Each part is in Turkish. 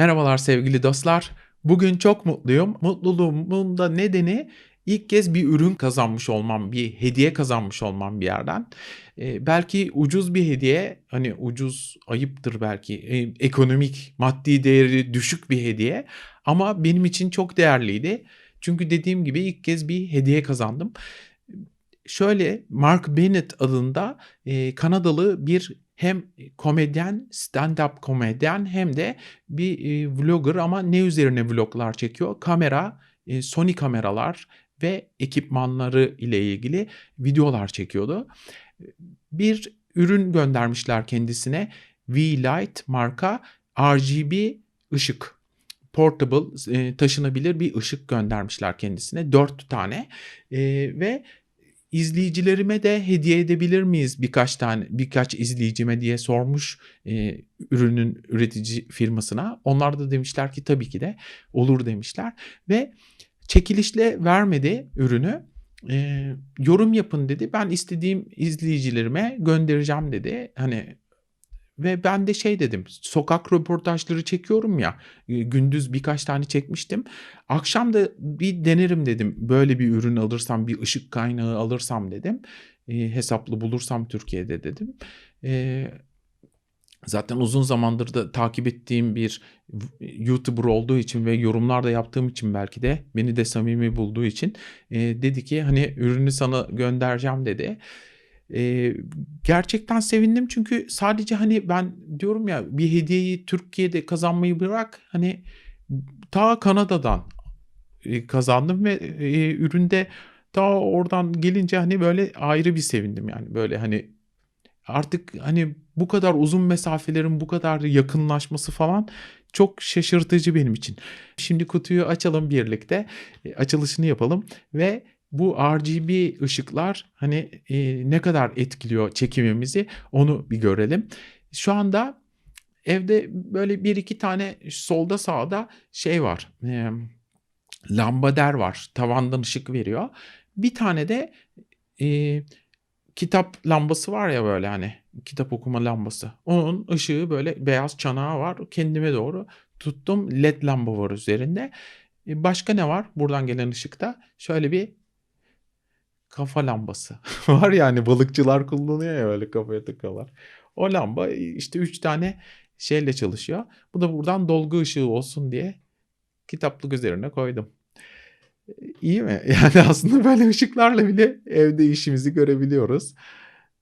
Merhabalar sevgili dostlar. Bugün çok mutluyum. Mutluluğumun da nedeni ilk kez bir ürün kazanmış olmam, bir hediye kazanmış olmam bir yerden. Ee, belki ucuz bir hediye, hani ucuz ayıptır belki, e, ekonomik, maddi değeri düşük bir hediye ama benim için çok değerliydi. Çünkü dediğim gibi ilk kez bir hediye kazandım. Şöyle Mark Bennett adında e, Kanadalı bir hem komedyen, stand-up komedyen hem de bir e, vlogger ama ne üzerine vloglar çekiyor? Kamera, e, Sony kameralar ve ekipmanları ile ilgili videolar çekiyordu. Bir ürün göndermişler kendisine. V-Light marka RGB ışık. Portable, e, taşınabilir bir ışık göndermişler kendisine. Dört tane. E, ve izleyicilerime de hediye edebilir miyiz birkaç tane birkaç izleyicime diye sormuş e, ürünün üretici firmasına. Onlar da demişler ki tabii ki de olur demişler ve çekilişle vermedi ürünü. E, yorum yapın dedi. Ben istediğim izleyicilerime göndereceğim dedi. Hani ve ben de şey dedim sokak röportajları çekiyorum ya e, gündüz birkaç tane çekmiştim. Akşam da bir denerim dedim böyle bir ürün alırsam bir ışık kaynağı alırsam dedim. E, hesaplı bulursam Türkiye'de dedim. E, zaten uzun zamandır da takip ettiğim bir YouTuber olduğu için ve yorumlar da yaptığım için belki de beni de samimi bulduğu için e, dedi ki hani ürünü sana göndereceğim dedi. Eee, gerçekten sevindim çünkü sadece, hani, ben diyorum ya bir hediyeyi Türkiye'de kazanmayı bırak, hani, ta Kanada'dan, eee, kazandım ve, eee, ürün ta oradan gelince, hani, böyle ayrı bir sevindim yani. Böyle, hani, artık, hani, bu kadar uzun mesafelerin bu kadar yakınlaşması falan çok şaşırtıcı benim için. Şimdi kutuyu açalım birlikte, açılışını yapalım ve bu RGB ışıklar hani e, ne kadar etkiliyor çekimimizi onu bir görelim. Şu anda evde böyle bir iki tane solda sağda şey var. E, lambader var. Tavandan ışık veriyor. Bir tane de e, kitap lambası var ya böyle hani kitap okuma lambası. Onun ışığı böyle beyaz çanağı var. Kendime doğru tuttum. LED lamba var üzerinde. E, başka ne var buradan gelen ışıkta? Şöyle bir kafa lambası. Var ya hani balıkçılar kullanıyor ya böyle kafaya takıyorlar. O lamba işte 3 tane şeyle çalışıyor. Bu da buradan dolgu ışığı olsun diye kitaplık üzerine koydum. İyi mi? Yani aslında böyle ışıklarla bile evde işimizi görebiliyoruz.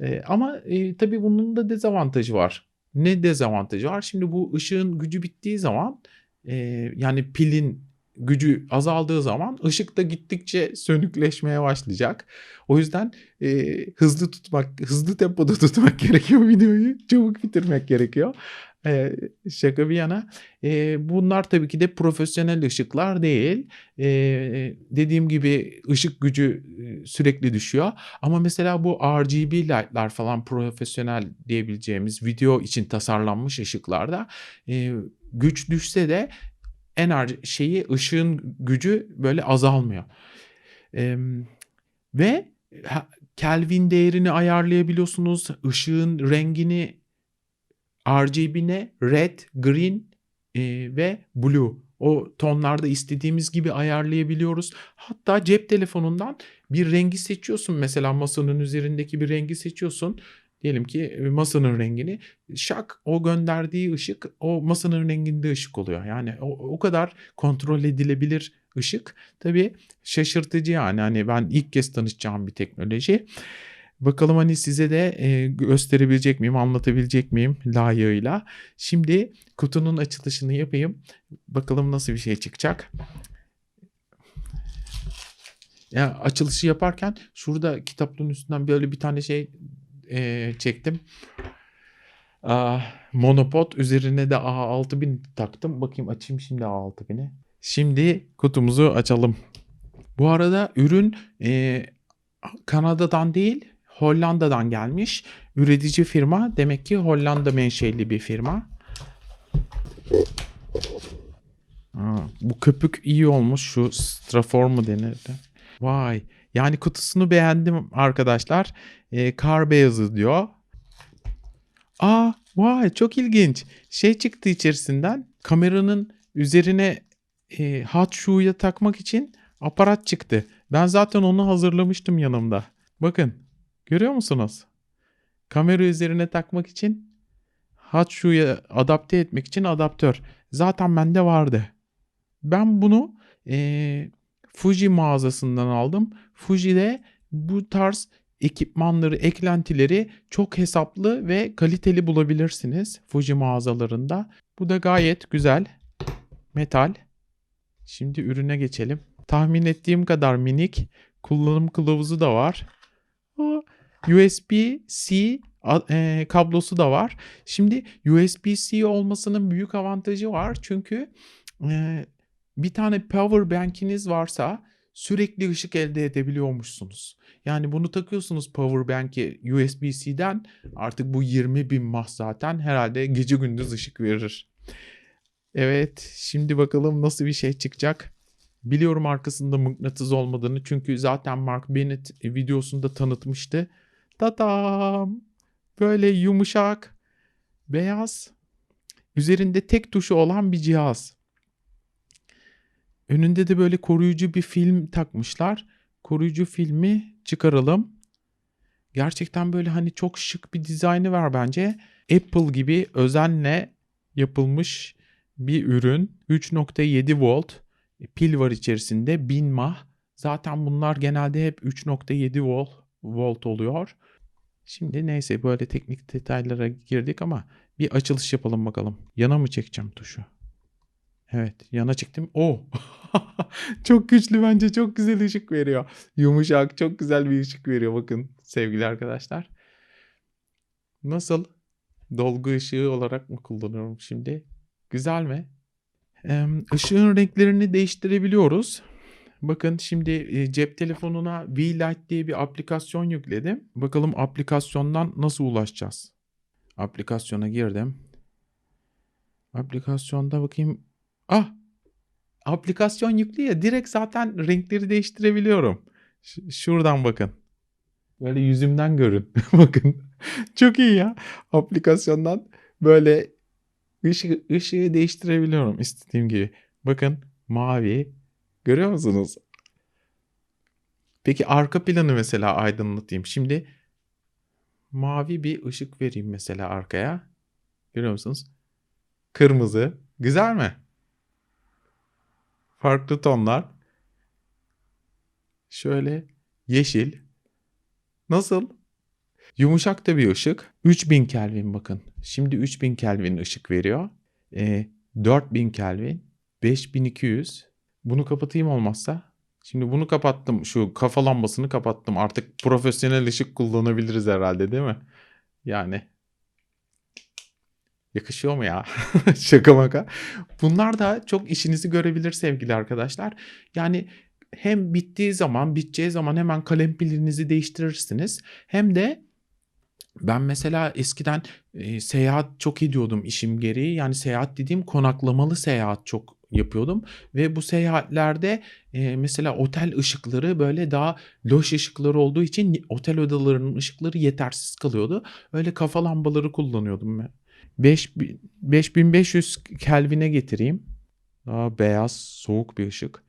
Ee, ama e, tabii bunun da dezavantajı var. Ne dezavantajı var? Şimdi bu ışığın gücü bittiği zaman e, yani pilin gücü azaldığı zaman ışık da gittikçe sönükleşmeye başlayacak. O yüzden e, hızlı tutmak, hızlı tempoda tutmak gerekiyor videoyu. Çabuk bitirmek gerekiyor. E, şaka bir yana. E, bunlar tabii ki de profesyonel ışıklar değil. E, dediğim gibi ışık gücü sürekli düşüyor. Ama mesela bu RGB light'lar falan profesyonel diyebileceğimiz video için tasarlanmış ışıklarda e, güç düşse de enerji şeyi ışığın gücü böyle azalmıyor. Ee, ve Kelvin değerini ayarlayabiliyorsunuz. Işığın rengini RGB'ne red, green e, ve blue o tonlarda istediğimiz gibi ayarlayabiliyoruz. Hatta cep telefonundan bir rengi seçiyorsun. Mesela masanın üzerindeki bir rengi seçiyorsun. Diyelim ki masanın rengini şak o gönderdiği ışık o masanın renginde ışık oluyor. Yani o, o kadar kontrol edilebilir ışık. Tabii şaşırtıcı yani hani ben ilk kez tanışacağım bir teknoloji. Bakalım hani size de gösterebilecek miyim, anlatabilecek miyim layığıyla. Şimdi kutunun açılışını yapayım. Bakalım nasıl bir şey çıkacak. Ya açılışı yaparken şurada kitaplığın üstünden böyle bir tane şey e, çektim. Aa, monopod üzerine de A6000 taktım. Bakayım açayım şimdi A6000'i. Şimdi kutumuzu açalım. Bu arada ürün e, Kanada'dan değil Hollanda'dan gelmiş. Üretici firma demek ki Hollanda menşeli bir firma. Aa, bu köpük iyi olmuş. Şu strafor mu denirdi? Vay. Yani kutusunu beğendim arkadaşlar. E, kar beyazı diyor. Aa vay çok ilginç. Şey çıktı içerisinden. kameranın üzerine e, hot shoe'ya takmak için aparat çıktı. Ben zaten onu hazırlamıştım yanımda. Bakın görüyor musunuz? Kamera üzerine takmak için hot shoe'ya adapte etmek için adaptör. Zaten bende vardı. Ben bunu e, Fuji mağazasından aldım. Fuji'de bu tarz ekipmanları, eklentileri çok hesaplı ve kaliteli bulabilirsiniz Fuji mağazalarında. Bu da gayet güzel. Metal. Şimdi ürüne geçelim. Tahmin ettiğim kadar minik. Kullanım kılavuzu da var. USB-C e, kablosu da var. Şimdi USB-C olmasının büyük avantajı var. Çünkü e, bir tane power bank'iniz varsa sürekli ışık elde edebiliyormuşsunuz. Yani bunu takıyorsunuz power bank'e USB-C'den artık bu 20 bin mah zaten herhalde gece gündüz ışık verir. Evet şimdi bakalım nasıl bir şey çıkacak. Biliyorum arkasında mıknatıs olmadığını çünkü zaten Mark Bennett videosunda tanıtmıştı. Tatam! Böyle yumuşak, beyaz, üzerinde tek tuşu olan bir cihaz. Önünde de böyle koruyucu bir film takmışlar. Koruyucu filmi çıkaralım. Gerçekten böyle hani çok şık bir dizaynı var bence. Apple gibi özenle yapılmış bir ürün. 3.7 volt pil var içerisinde 1000 mah. Zaten bunlar genelde hep 3.7 volt, volt oluyor. Şimdi neyse böyle teknik detaylara girdik ama bir açılış yapalım bakalım. Yana mı çekeceğim tuşu? Evet yana çektim. O çok güçlü bence çok güzel ışık veriyor. Yumuşak çok güzel bir ışık veriyor bakın sevgili arkadaşlar. Nasıl? Dolgu ışığı olarak mı kullanıyorum şimdi? Güzel mi? Ee, ışığın renklerini değiştirebiliyoruz. Bakın şimdi e, cep telefonuna V-Lite diye bir aplikasyon yükledim. Bakalım aplikasyondan nasıl ulaşacağız? Aplikasyona girdim. Aplikasyonda bakayım. Ah! Aplikasyon yüklü ya direkt zaten renkleri değiştirebiliyorum. Ş- şuradan bakın. Böyle yüzümden görün. bakın. Çok iyi ya. Aplikasyondan böyle ışığı, ışığı değiştirebiliyorum istediğim gibi. Bakın mavi, Görüyor musunuz? Peki arka planı mesela aydınlatayım. Şimdi mavi bir ışık vereyim mesela arkaya. Görüyor musunuz? Kırmızı. Güzel mi? Farklı tonlar. Şöyle yeşil. Nasıl? Yumuşak da bir ışık. 3000 Kelvin bakın. Şimdi 3000 Kelvin ışık veriyor. E, 4000 Kelvin. 5200 bunu kapatayım olmazsa. Şimdi bunu kapattım. Şu kafa lambasını kapattım. Artık profesyonel ışık kullanabiliriz herhalde değil mi? Yani Yakışıyor mu ya? Şaka maka. Bunlar da çok işinizi görebilir sevgili arkadaşlar. Yani hem bittiği zaman, biteceği zaman hemen kalem pilinizi değiştirirsiniz. Hem de ben mesela eskiden e, seyahat çok ediyordum işim gereği. Yani seyahat dediğim konaklamalı seyahat çok yapıyordum ve bu seyahatlerde e, mesela otel ışıkları böyle daha loş ışıkları olduğu için otel odalarının ışıkları yetersiz kalıyordu. Öyle kafa lambaları kullanıyordum ben. 5, 5500 Kelvin'e getireyim. Daha beyaz, soğuk bir ışık.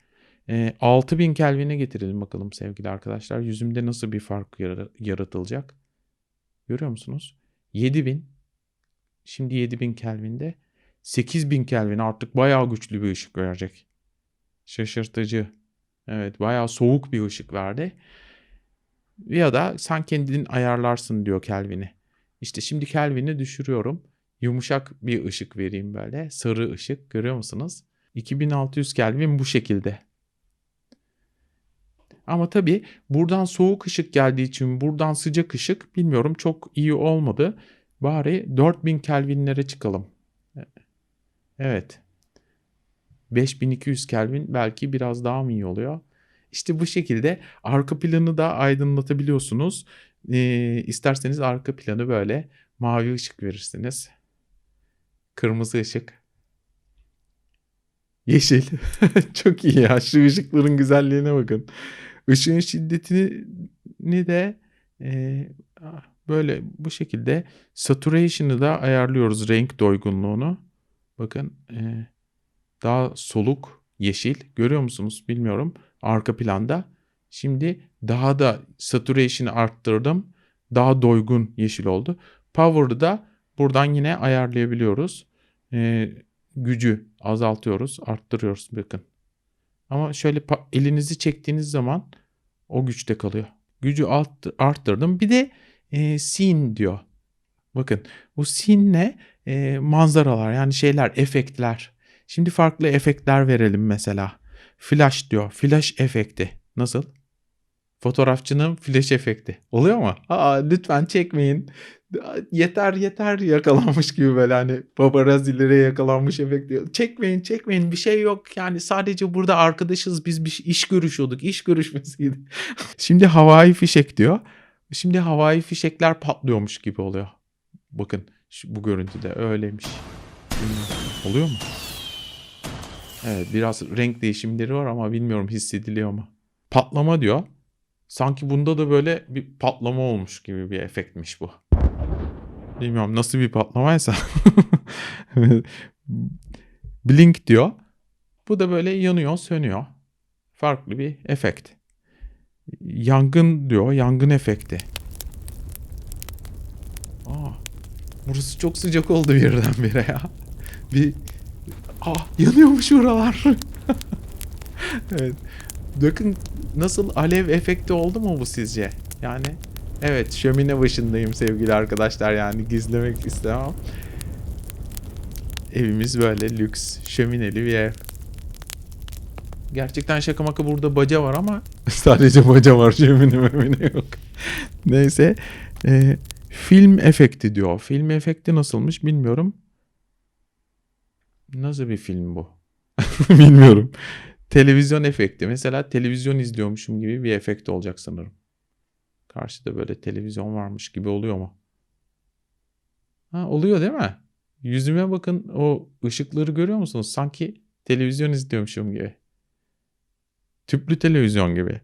E, 6000 Kelvin'e getirelim bakalım sevgili arkadaşlar. Yüzümde nasıl bir fark yaratılacak? Görüyor musunuz? 7000. Şimdi 7000 Kelvin'de 8000 Kelvin artık bayağı güçlü bir ışık verecek. Şaşırtıcı. Evet bayağı soğuk bir ışık verdi. Ya da sen kendin ayarlarsın diyor Kelvin'i. İşte şimdi Kelvin'i düşürüyorum. Yumuşak bir ışık vereyim böyle. Sarı ışık görüyor musunuz? 2600 Kelvin bu şekilde. Ama tabii buradan soğuk ışık geldiği için buradan sıcak ışık bilmiyorum çok iyi olmadı. Bari 4000 Kelvinlere çıkalım. Evet. 5200 Kelvin belki biraz daha mı iyi oluyor? İşte bu şekilde arka planı da aydınlatabiliyorsunuz. Ee, isterseniz arka planı böyle mavi ışık verirsiniz. Kırmızı ışık. Yeşil. Çok iyi ya. Şu ışıkların güzelliğine bakın. Işığın şiddetini de e, böyle bu şekilde saturation'ı da ayarlıyoruz renk doygunluğunu. Bakın e, daha soluk yeşil görüyor musunuz bilmiyorum arka planda. Şimdi daha da saturation'ı arttırdım. Daha doygun yeşil oldu. Power'ı da buradan yine ayarlayabiliyoruz. E, gücü azaltıyoruz, arttırıyoruz bakın. Ama şöyle elinizi çektiğiniz zaman o güçte kalıyor. Gücü arttırdım. Bir de e, scene diyor. Bakın bu scene ne? E, manzaralar yani şeyler, efektler. Şimdi farklı efektler verelim mesela. Flash diyor. Flash efekti. Nasıl? Fotoğrafçının flash efekti. Oluyor mu? Aa, lütfen çekmeyin. Yeter yeter yakalanmış gibi böyle hani paparazzilere yakalanmış efekt diyor. Çekmeyin çekmeyin bir şey yok yani sadece burada arkadaşız biz bir iş görüşüyorduk iş görüşmesiydi. Şimdi havai fişek diyor. Şimdi havai fişekler patlıyormuş gibi oluyor. Bakın şu, bu görüntüde öyleymiş. Oluyor mu? Evet biraz renk değişimleri var ama bilmiyorum hissediliyor mu? Patlama diyor. Sanki bunda da böyle bir patlama olmuş gibi bir efektmiş bu. Bilmiyorum nasıl bir patlamaysa. Blink diyor. Bu da böyle yanıyor, sönüyor. Farklı bir efekt. Yangın diyor, yangın efekti. Aa, burası çok sıcak oldu birdenbire ya. Bir ah yanıyormuş buralar. evet. Bakın nasıl alev efekti oldu mu bu sizce? Yani evet şömine başındayım sevgili arkadaşlar yani gizlemek istemem. Evimiz böyle lüks şömineli bir ev. Gerçekten şaka maka burada baca var ama sadece baca var şömine memine yok. Neyse e, film efekti diyor. Film efekti nasılmış bilmiyorum. Nasıl bir film bu? bilmiyorum televizyon efekti. Mesela televizyon izliyormuşum gibi bir efekt olacak sanırım. Karşıda böyle televizyon varmış gibi oluyor mu? Ha, oluyor değil mi? Yüzüme bakın o ışıkları görüyor musunuz? Sanki televizyon izliyormuşum gibi. Tüplü televizyon gibi.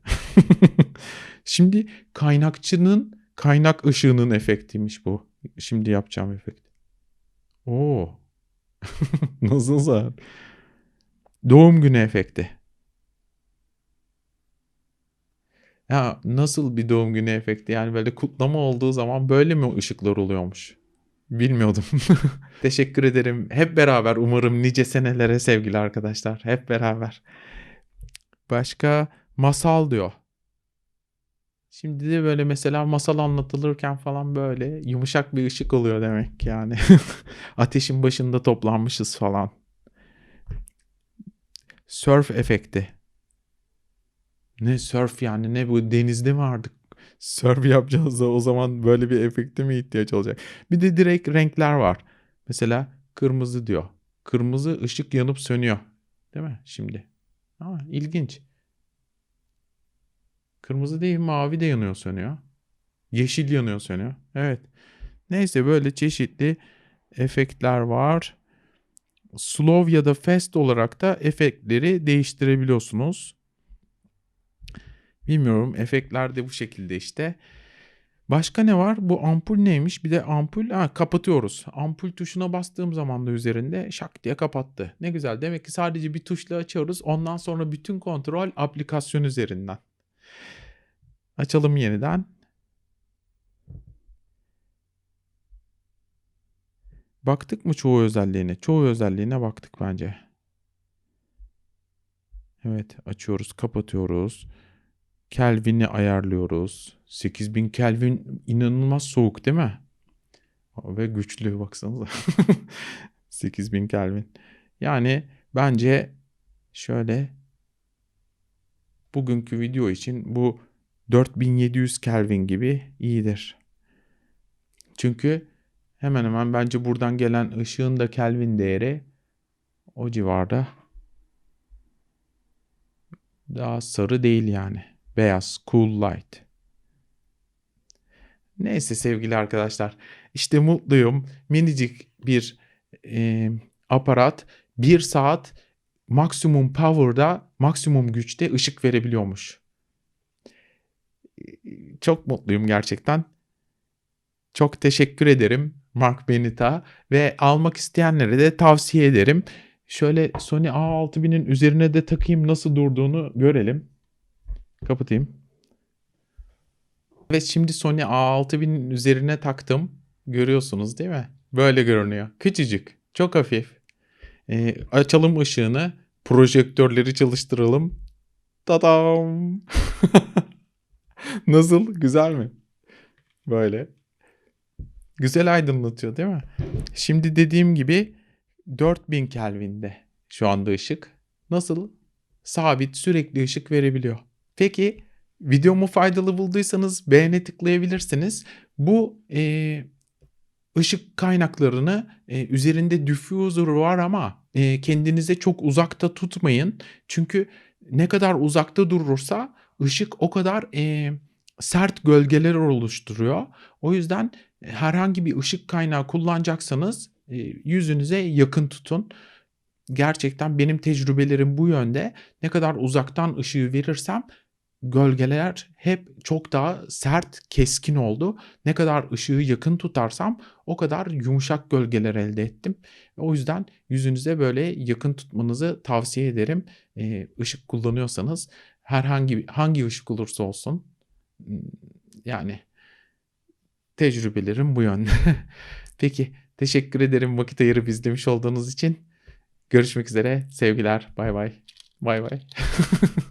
Şimdi kaynakçının kaynak ışığının efektiymiş bu. Şimdi yapacağım efekt. Oo. Nasıl Doğum günü efekti. Ya nasıl bir doğum günü efekti? Yani böyle kutlama olduğu zaman böyle mi ışıklar oluyormuş? Bilmiyordum. Teşekkür ederim. Hep beraber umarım nice senelere sevgili arkadaşlar. Hep beraber. Başka masal diyor. Şimdi de böyle mesela masal anlatılırken falan böyle yumuşak bir ışık oluyor demek yani. Ateşin başında toplanmışız falan. Surf efekti. Ne surf yani ne bu denizde mi artık surf yapacağız da o zaman böyle bir efekte mi ihtiyaç olacak? Bir de direkt renkler var. Mesela kırmızı diyor. Kırmızı ışık yanıp sönüyor. Değil mi şimdi? Ama ilginç. Kırmızı değil mavi de yanıyor sönüyor. Yeşil yanıyor sönüyor. Evet. Neyse böyle çeşitli efektler var. Slow ya da fast olarak da efektleri değiştirebiliyorsunuz. Bilmiyorum efektler de bu şekilde işte. Başka ne var? Bu ampul neymiş? Bir de ampul ha, kapatıyoruz. Ampul tuşuna bastığım zaman da üzerinde şak diye kapattı. Ne güzel. Demek ki sadece bir tuşla açıyoruz. Ondan sonra bütün kontrol aplikasyon üzerinden. Açalım yeniden. Baktık mı çoğu özelliğine? Çoğu özelliğine baktık bence. Evet açıyoruz kapatıyoruz. Kelvin'i ayarlıyoruz. 8000 Kelvin inanılmaz soğuk değil mi? Ve güçlü baksanıza. 8000 Kelvin. Yani bence şöyle bugünkü video için bu 4700 Kelvin gibi iyidir. Çünkü hemen hemen bence buradan gelen ışığın da Kelvin değeri o civarda. Daha sarı değil yani. Beyaz, cool light. Neyse sevgili arkadaşlar. İşte mutluyum. Minicik bir e, aparat bir saat maksimum power'da, maksimum güçte ışık verebiliyormuş. Çok mutluyum gerçekten. Çok teşekkür ederim Mark Benita ve almak isteyenlere de tavsiye ederim. Şöyle Sony A6000'in üzerine de takayım nasıl durduğunu görelim. Kapatayım. Evet şimdi Sony A6000'in üzerine taktım. Görüyorsunuz değil mi? Böyle görünüyor. Küçücük. Çok hafif. Ee, açalım ışığını. Projektörleri çalıştıralım. Tadam. Nasıl? Güzel mi? Böyle. Güzel aydınlatıyor değil mi? Şimdi dediğim gibi 4000 Kelvin'de şu anda ışık. Nasıl? Sabit sürekli ışık verebiliyor. Peki videomu faydalı bulduysanız beğene tıklayabilirsiniz. Bu e, ışık kaynaklarını e, üzerinde diffuser var ama e, kendinize çok uzakta tutmayın. Çünkü ne kadar uzakta durursa ışık o kadar e, sert gölgeler oluşturuyor. O yüzden herhangi bir ışık kaynağı kullanacaksanız e, yüzünüze yakın tutun. Gerçekten benim tecrübelerim bu yönde. Ne kadar uzaktan ışığı verirsem gölgeler hep çok daha sert, keskin oldu. Ne kadar ışığı yakın tutarsam o kadar yumuşak gölgeler elde ettim. O yüzden yüzünüze böyle yakın tutmanızı tavsiye ederim. Ee, ışık kullanıyorsanız herhangi hangi ışık olursa olsun yani tecrübelerim bu yönde. Peki teşekkür ederim vakit ayırıp izlemiş olduğunuz için. Görüşmek üzere. Sevgiler. Bay bay. Bay bay.